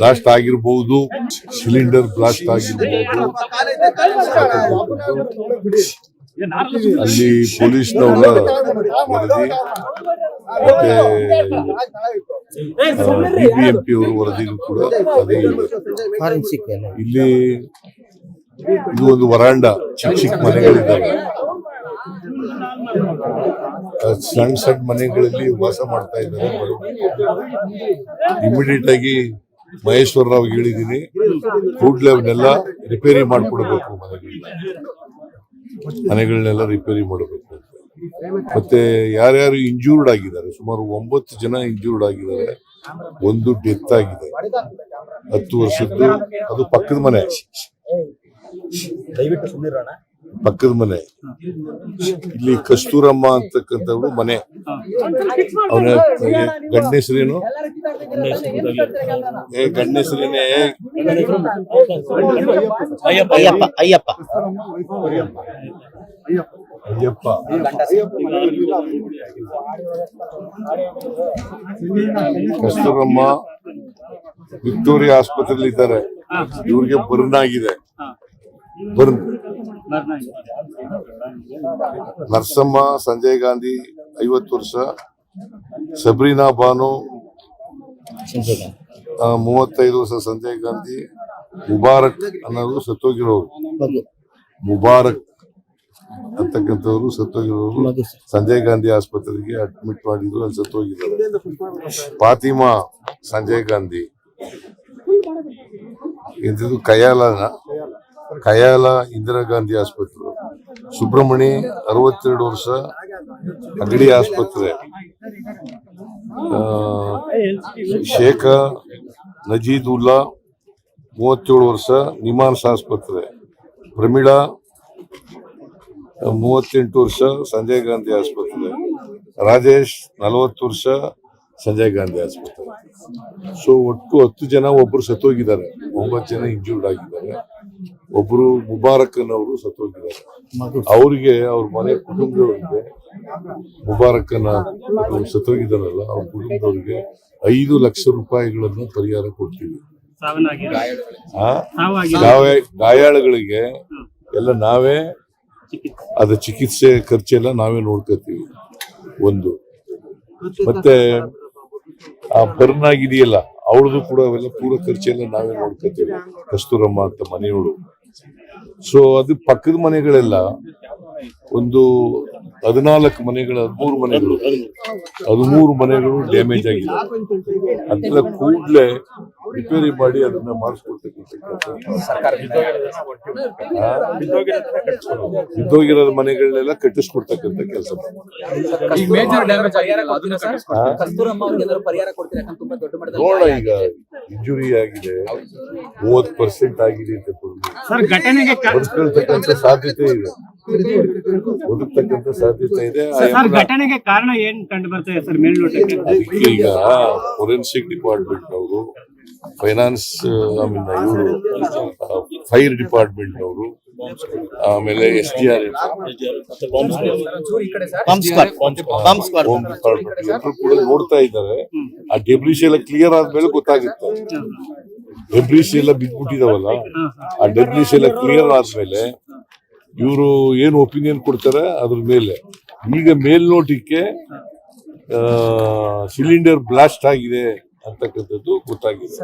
Blast ಆಗಿರ್ಬಹುದು cylinder blast ಆಗಿರ್ಬಹುದು ಅಲ್ಲಿ ಪೊಲೀಸ್ನವರ ವರದಿ ಬಿಬಿಎಂಪಿ ಅವರ ವರದಿಗೂ ಕೂಡ ಇಲ್ಲಿ ಇದು ಒಂದು ವರಾಂಡ ಚಿಕ್ಕ ಚಿಕ್ಕ ಮನೆಗಳಿದ್ದಾವೆ. ಸಣ್ಣ ಸಣ್ಣ ಮನೆಗಳಲ್ಲಿ ವಾಸ ಮಾಡ್ತಾ ಇದ್ದಾರೆ. ಇಮಿಡಿಯೇಟ್ ಆಗಿ ಮಹೇಶ್ವರ ರಾವ್ ಹೇಳಿದೀನಿ ಕೂಡ್ಲೆ ಅವನ್ನೆಲ್ಲ ರಿಪೇರಿ ಮಾಡ್ಕೊಡ್ಬೇಕು ಮನೆಗಳನ್ನ ಮನೆಗಳನ್ನೆಲ್ಲ ರಿಪೇರಿ ಮಾಡಬೇಕು ಮತ್ತೆ ಯಾರ್ಯಾರು ಇಂಜೂರ್ಡ್ ಆಗಿದ್ದಾರೆ, ಸುಮಾರು ಒಂಬತ್ತು ಜನ ಇಂಜೂರ್ಡ್ ಆಗಿದ್ದಾರೆ, ಒಂದು ಡೆತ್ ಆಗಿದೆ. ಹತ್ತು ವರ್ಷದ್ದು, ಅದು ಪಕ್ಕದ ಮನೆ. ದಯವಿಟ್ಟು ಪಕ್ಕದ ಮನೆ. ಇಲ್ಲಿ ಕಸ್ತೂರಮ್ಮ ಅಂತಕ್ಕಂಥವ್ರು ಮನೆ. ಅವನ ಗಂಡ ಹೆಸರೇನು ಏ ಗಂಡ ಹೆಸರೇನೆ ಅಯ್ಯಪ್ಪ ಅಯ್ಯಪ್ಪ ಅಯ್ಯಪ್ಪ. ಅಯ್ಯಪ್ಪ. ಕಸ್ತೂರಮ್ಮ ವಿಕ್ಟೋರಿಯಾ ಆಸ್ಪತ್ರೆಯಲ್ಲಿ ಇದ್ದಾರೆ ಇವ್ರಿಗೆ ಬರ್ನ್ ಆಗಿದೆ ಬರ್ನ್ ನರಸಮ್ಮ, ಸಂಜಯ್ ಗಾಂಧಿ, ಐವತ್ತು ವರ್ಷ. ಸಬ್ರೀನಾ ಬಾನು ಮೂವತ್ತೈದು ವರ್ಷ ಸಂಜಯ್ ಗಾಂಧಿ, ಮುಬಾರಕ್ ಅನ್ನೋರು ಸತ್ತೋಗಿರೋರು. ಮುಬಾರಕ್ ಅಂತಕ್ಕಂಥವ್ರು ಸತ್ತೋಗಿರೋರು. ಸಂಜಯ್ ಗಾಂಧಿ ಆಸ್ಪತ್ರೆಗೆ ಅಡ್ಮಿಟ್ ಮಾಡಿದ್ರು ಅಲ್ಲಿ ಸತ್ತೋಗಿದ್ದಾರೆ. ಫಾತಿಮಾ, ಸಂಜಯ್ ಗಾಂಧಿ. ಇದು ಕಯಾಲನ. ಕಯಾಲ ಇಂದಿರಾ ಗಾಂಧಿ ಆಸ್ಪತ್ರೆ. ಸುಬ್ರಹ್ಮಣಿ ಅರವತ್ತೆರಡು ವರ್ಷ ಅಗಡಿ ಆಸ್ಪತ್ರೆ. ಶೇಖ ನಜೀದುಲ್ಲಾ ಮೂವತ್ತೇಳು ವರ್ಷ ನಿಮಾನ್ಸ್ ಆಸ್ಪತ್ರೆ. ಪ್ರಮೀಳಾ ಮೂವತ್ತೆಂಟು ವರ್ಷ ಸಂಜಯ್ ಗಾಂಧಿ ಆಸ್ಪತ್ರೆ. ರಾಜೇಶ್ ನಲವತ್ತು ವರ್ಷ ಸಂಜಯ್ ಗಾಂಧಿ ಆಸ್ಪತ್ರೆ. ಸೊ ಒಟ್ಟು ಹತ್ತು ಜನ ಒಬ್ರು ಸತ್ತೋಗಿದ್ದಾರೆ. ಒಂಬತ್ತು ಜನ ಇಂಜೂರ್ಡ್ ಆಗಿದ್ದಾರೆ. ಒಬ್ರು ಮುಬಾರಕನ್ ಅವರು ಸತ್ತೋಗಿದ್ದಾರೆ. ಅವ್ರಿಗೆ ಅವ್ರ ಮನೆ ಕುಟುಂಬದವ್ರಿಗೆ ಮುಬಾರಕನ ಸತ್ತೋಗಿದ್ದಾರಲ್ಲ, ಅವ್ರ ಕುಟುಂಬದವ್ರಿಗೆ ಐದು ಲಕ್ಷ ರೂಪಾಯಿಗಳನ್ನ ಪರಿಹಾರ ಕೊಡ್ತೀವಿ. ಗಾಯಾಳುಗಳಿಗೆ ಎಲ್ಲ ನಾವೇ ಅದ ಚಿಕಿತ್ಸೆ ಖರ್ಚೆಲ್ಲ ನಾವೇ ನೋಡ್ಕೋತೀವಿ. ಒಂದು. ಮತ್ತೆ ಆ ಬರ್ನ್ ಆಗಿದೆಯಲ್ಲ ಅವಳದು ಕೂಡ ಅವೆಲ್ಲ ಪೂರ ಖರ್ಚೆಲ್ಲ ನಾವೇ ನೋಡ್ಕೋತೀವಿ. ಕಸ್ತೂರಮ್ಮ ಅಂತ ಮನೆಯವಳು ಸೊ ಅದು ಪಕ್ಕದ ಮನೆಗಳೆಲ್ಲ ಒಂದು ಹದಿನಾಲ್ಕು ಮನೆಗಳು ಹದಿಮೂರು ಮನೆಗಳು. ಹದಿಮೂರು ಮನೆಗಳು ಡ್ಯಾಮೇಜ್ ಆಗಿದೆ. ಅದೆಲ್ಲ ಕೂಡಲೇ ರಿಪೇರಿ ಮಾಡಿ ಅದನ್ನ ಮಾಡಿಸ್ಕೊಡ್ತಕ್ಕಂಥ ಬಿದ್ದೋಗಿರೋ ಮನೆಗಳನ್ನೆಲ್ಲ ಕಟ್ಟಿಸ್ಕೊಡ್ತಕ್ಕಂಥ ಕೆಲಸ. ನೋಡ ನೋಡೋಣ ಈಗ ಇಂಜುರಿ ಆಗಿದೆ ಮೂವತ್ ಪರ್ಸೆಂಟ್ ಆಗಿದೆ ಅಂತ. ಸರ್ ಘಟನೆಗೆ ಬದುಕೊಳ್ತಕ್ಕಂಥ ಸಾಧ್ಯತೆ ಇದೆ. ಬದುಕ್ತಕ್ಕಂಥ ಸಾಧ್ಯತೆ ಇದೆ. ಸರ್ ಘಟನೆಗೆ ಕಾರಣ ಏನ್ ಕಂಡು ಬರ್ತದೆ ಸರ್ ಮೇಲ್ನೋಟಕ್ಕೆ? ಈಗ ಫೋರೆನ್ಸಿಕ್ ಡಿಪಾರ್ಟ್ಮೆಂಟ್ ಅವರು ಫೈನಾನ್ಸ್ ಇವರು ಫೈರ್ ಡಿಪಾರ್ಟ್ಮೆಂಟ್ ಅವರು ಆಮೇಲೆ ಎಸ್ ಡಿ ಆರ್ ಡಿಪಾರ್ಟ್ಮೆಂಟ್ ಕೂಡ ನೋಡ್ತಾ ಇದ್ದಾರೆ. ಆ ಡೆಬ್ರಿಸ್ ಎಲ್ಲ ಕ್ಲಿಯರ್ ಆದ್ಮೇಲೆ ಗೊತ್ತಾಗುತ್ತೆ. ಡೆಬ್ರಿಸ್ ಎಲ್ಲ ಬಿದ್ದ್ಬಿಟ್ಟಿದಾವಲ್ಲ ಆ ಡೆಬ್ರಿಸ್ ಎಲ್ಲ ಕ್ಲಿಯರ್ ಆದ್ಮೇಲೆ ಇವರು ಏನು ಒಪಿನಿಯನ್ ಕೊಡ್ತಾರೆ ಅದ್ರ ಮೇಲೆ. ಈಗ ಮೇಲ್ನೋಟಕ್ಕೆ ಸಿಲಿಂಡರ್ ಬ್ಲಾಸ್ಟ್ ಆಗಿದೆ ಅಂತಕ್ಕಂಥದ್ದು ಗೊತ್ತಾಗಿದೆ.